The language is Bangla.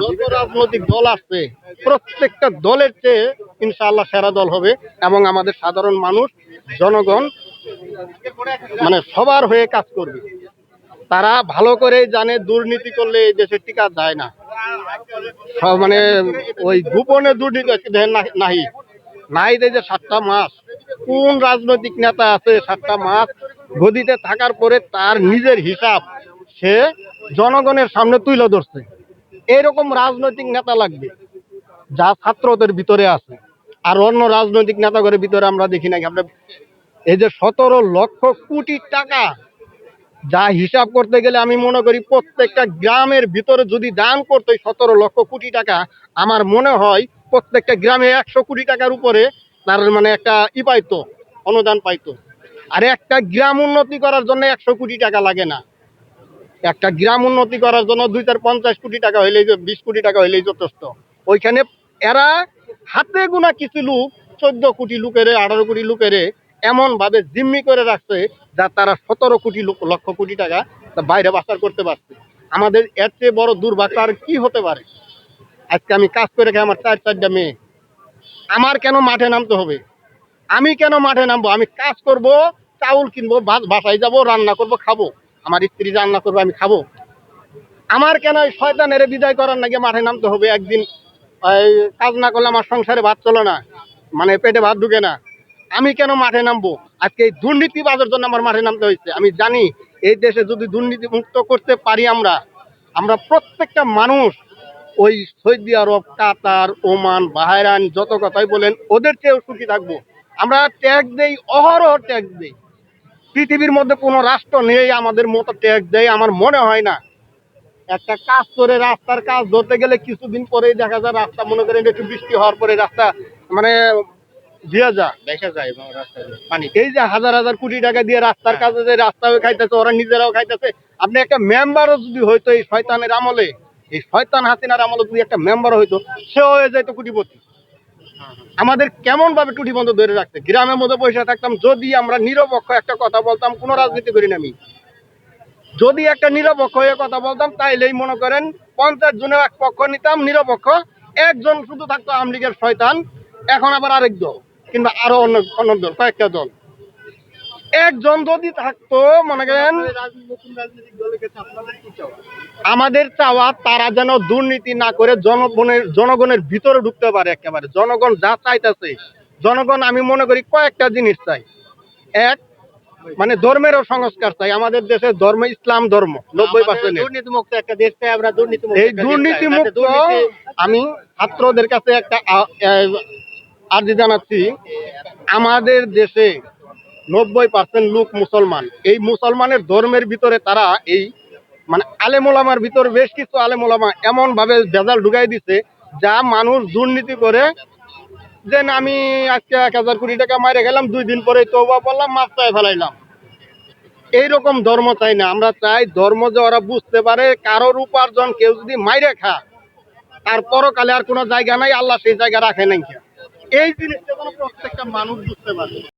যত রাজনৈতিক দল আসছে, প্রত্যেকটা দলের চেয়ে ইনশাআল্লাহ সেরা দল হবে এবং আমাদের সাধারণ মানুষ, জনগণ মানে সবার হয়ে কাজ করবে। তারা ভালো করে জানে, দুর্নীতি করলে এই দেশের টিকা যায় না। মানে ওই গোপনে দুর্নীতি নাহি। নাই যে সাতটা মাস, কোন রাজনৈতিক নেতা আছে সাতটা মাস গদিতে থাকার পরে তার নিজের হিসাব সে জনগণের সামনে তুলে ধরছে। এরকম রাজনৈতিক নেতা লাগবে, যা ছাত্রদের ভিতরে আছে। আর অন্য রাজনৈতিক নেতাগরের ভিতরে আমরা দেখি নাকি আমরা এই যে সতেরো লক্ষ কোটি টাকা যা হিসাব করতে গেলে আমি মনে করি প্রত্যেকটা গ্রামের ভিতরে যদি দান করতো সতেরো লক্ষ কোটি টাকা, আমার মনে হয় প্রত্যেকটা গ্রামে একশো কোটি টাকার উপরে তার মানে একটা ই পাইতো, অনুদান পাইতো। আর একটা গ্রাম উন্নতি করার জন্য একশো কোটি টাকা লাগে না। একটা গ্রাম উন্নতি করার জন্য দুই চার পঞ্চাশ কোটি টাকা হইলেই যে- বিশ কোটি টাকা হইলেই যথেষ্ট। ওইখানে এরা হাতে গোনা কিছু লোক, চোদ্দ কোটি লোকেরে, আঠারো কোটি লোকেরে এমন ভাবে জিম্মি করে রাখছে যা তারা সতেরো কোটি লক্ষ কোটি টাকা বাইরে বাস্তার করতে পারছে। আমাদের এর চেয়ে বড় দুর্ভাগ্য আর কি হতে পারে? আজকে আমি কাজ করে খাই আমার চার চারটা মেয়ে। আমার কেন মাঠে নামতে হবে? আমি কেন মাঠে নামবো? আমি কাজ করব, চাউল কিনবো বাসায় যাব, রান্না করব, খাব। আমার স্ত্রী রান্না করব, আমি খাব। আমার কেন এই শয়তানের বিদায় করার নাকি মাঠে নামতে হবে? একদিন কাজ না করলে আমার সংসারে ভাত চলে না মানে পেটে ভাত ঢুকে না। আমি কেন মাঠে নামবো? আজকে এই দুর্নীতিবাজের জন্য আমার মাঠে নামতে হয়েছে। আমি জানি এই দেশে যদি দুর্নীতি মুক্ত করতে পারি আমরা আমরা প্রত্যেকটা মানুষ ওই সৌদি আরব, কাতার, ওমান বাহারান যত কথাই বলেন, ওদের চেয়েও সুখী থাকব। আমরা ট্যাক্স দেই, অহরহ ট্যাক্স দেই। পৃথিবীর মধ্যে কোনো রাষ্ট্র নেই আমাদের মতো ট্যাক্স দেয় আমার মনে হয় না। একটা কাজ করে রাস্তার কাজ ধরতে গেলে কিছুদিন পরেই দেখা যায় রাস্তা মনে করেন একটু বৃষ্টি হওয়ার পরে রাস্তা মানে দিয়ে যা দেখা যায় রাস্তায় পানি এই যে হাজার হাজার কোটি টাকা দিয়ে রাস্তার কাজে যে রাস্তাও খাইতেছে ওরা নিজেরাও খাইতেছে। আপনি একটা মেম্বারও যদি হইতো এই শয়তানের আমলে এই শয়তান হাসিনার আমলে যদি একটা মেম্বার হইতো সেও হয়ে যাইতো কোটিপতি। আমাদের কেমন ভাবে টুটি বন্ধ ধরে রাখতে গ্রামের মধ্যে বসে থাকতাম, যদি আমরা নিরপেক্ষ একটা কথা বলতাম, কোনো রাজনীতি করি না আমি। যদি একটা নিরপেক্ষ হয়ে কথা বলতাম, তাইলেই মনে করেন পঞ্চাশ জনের এক পক্ষ নিতাম নিরপেক্ষ, একজন শুধু থাকতো আওয়ামী লীগের শয়তান, এখন আবার আরেক দল, কিংবা আরও অন্য অন্য দল, কয়েকটা দল। একজন যদি থাকতো মনে করেন আমাদের চাওয়া তারা যেন দুর্নীতি না করে জনগণের জনগণের ভিতরে ঢুকতে পারে একেবারে। জনগণ যা চাইতেছে জনগণ আমি মনে করি কয়েকটা জিনিস চাই। এক মানে ধর্মেরও সংস্কার চাই। আমাদের দেশে ধর্ম ইসলাম ধর্ম নব্বই পার্সেন্ট দুর্নীতি মুক্ত একটা দেশ চাই আমরা এই আমি ছাত্রদের কাছে একটা আর্জি জানাচ্ছি। আমাদের দেশে নব্বই পার্সেন্ট লোক মুসলমান। এই মুসলমানের ধর্মের ভিতরে তারা এই মানে আলেমোলামার ভিতরে বেশ কিছু আলেমোলামা এমন ভাবে ভেজাল ঢুকাই দিছে, যা মানুষ দুর্নীতি করে যে আমি আজকে এক হাজার কোটি টাকা মারে গেলাম দুই দিন পরে তৌবা পড়লাম মাপ চাই ফেলাইলাম। এইরকম ধর্ম চাই না। আমরা চাই ধর্ম যে ওরা বুঝতে পারে, কারোর উপার্জন কেউ যদি মাইরে খা তার পরকালে আর কোনো জায়গা নাই, আল্লাহ সেই জায়গা রাখে নাই। এই জিনিসটা প্রত্যেকটা মানুষ বুঝতে পারে।